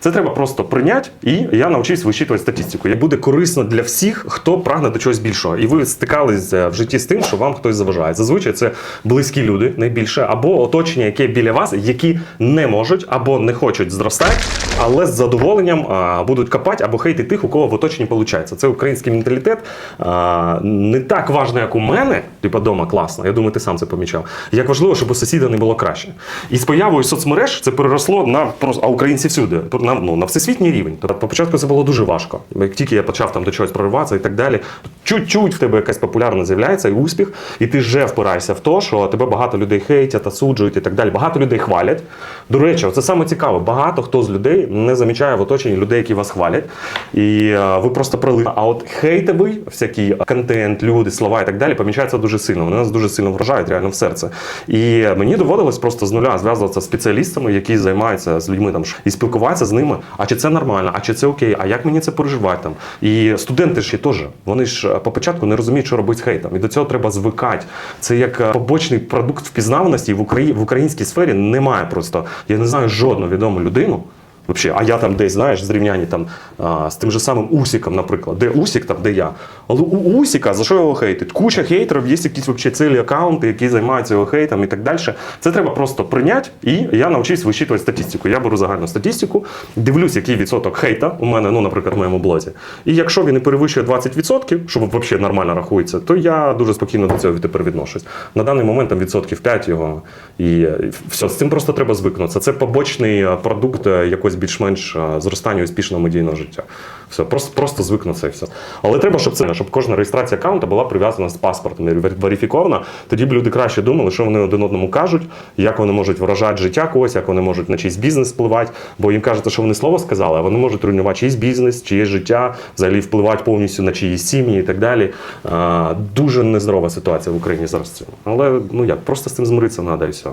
Це треба просто прийняти, і я навчився вичитувати статистику. І буде корисно для всіх, хто прагне до чогось більшого. І ви стикались е, в житті з тим, що вам хтось заважає. Зазвичай це близькі люди найбільше, або оточення, яке біля вас, які не можуть або не хочуть зростати, але з задоволенням а, будуть копати або хейти тих, у кого в оточенні виходить. Це український менталітет. А, не так важно, як у мене, типа дома класно. Я думаю, ти сам це помічав. Як важливо, щоб у сусіда не було краще. І з появою соцмереж це переросло на просто а українці всюди, на, ну, на всесвітній рівень. Тобто, початку це було дуже важко. Як тільки я почав там до чогось прориватися і так далі, чуть-чуть в тебе якась популярність з'являється і успіх, і ти вже впираєшся в те, що тебе багато людей хейтять, осуджують і так далі. Багато людей хвалять. До речі, це саме цікаво. Багато хто з людей не замічає в оточенні людей, які вас хвалять. І е, ви просто пролили. А от хейтовий, всякий контент, люди, слова і так далі, помічається дуже сильно. Вони нас дуже сильно вражають реально в серце. І мені доводилось просто з нуля зв'язуватися з спеціалістами, які займаються з людьми там і спілкуватися з ними. А чи це нормально, а чи це окей, а як мені це переживати там? І студенти ж є теж. Вони ж е, по початку не розуміють, що робити з хейтом. І до цього треба звикати. Це як е, побочний продукт впізнаваності в Україні в українській сфері немає просто. Я не знаю жодну відому людину. Вообще, а я там десь, знаєш, зрівнянні там а, з тим же самим Усіком, наприклад. Де Усік, там, де я. Але у Усіка, за що його хейтить? Куча хейтерів, є якісь вообще цілі аккаунти, які займаються його хейтом і так далі. Це треба просто прийняти, і я навчився вичитувати статистику. Я беру загальну статистику, дивлюсь, який відсоток хейта у мене, ну, наприклад, в моєму блозі. І якщо він не перевищує 20%, що взагалі нормально рахується, то я дуже спокійно до цього тепер відношусь. На даний момент там відсотків 5 його. І все, з цим просто треба звикнутися. Це побочний е, продукт е, якось більш-менш е, зростання успішного медійного життя. Все, просто, просто звикнутися і все. Але треба, щоб це щоб кожна реєстрація аккаунта була прив'язана з паспортом і верифікована. Тоді б люди краще думали, що вони один одному кажуть, як вони можуть вражати життя когось, як вони можуть на чийсь бізнес впливати. Бо їм кажуть, що вони слово сказали, а вони можуть руйнувати чийсь бізнес, чиєсь життя, взагалі впливати повністю на чиїсь сім'ї і так далі. А, дуже нездорова ситуація в Україні зараз. Але ну як, просто з цим змиритися треба і все.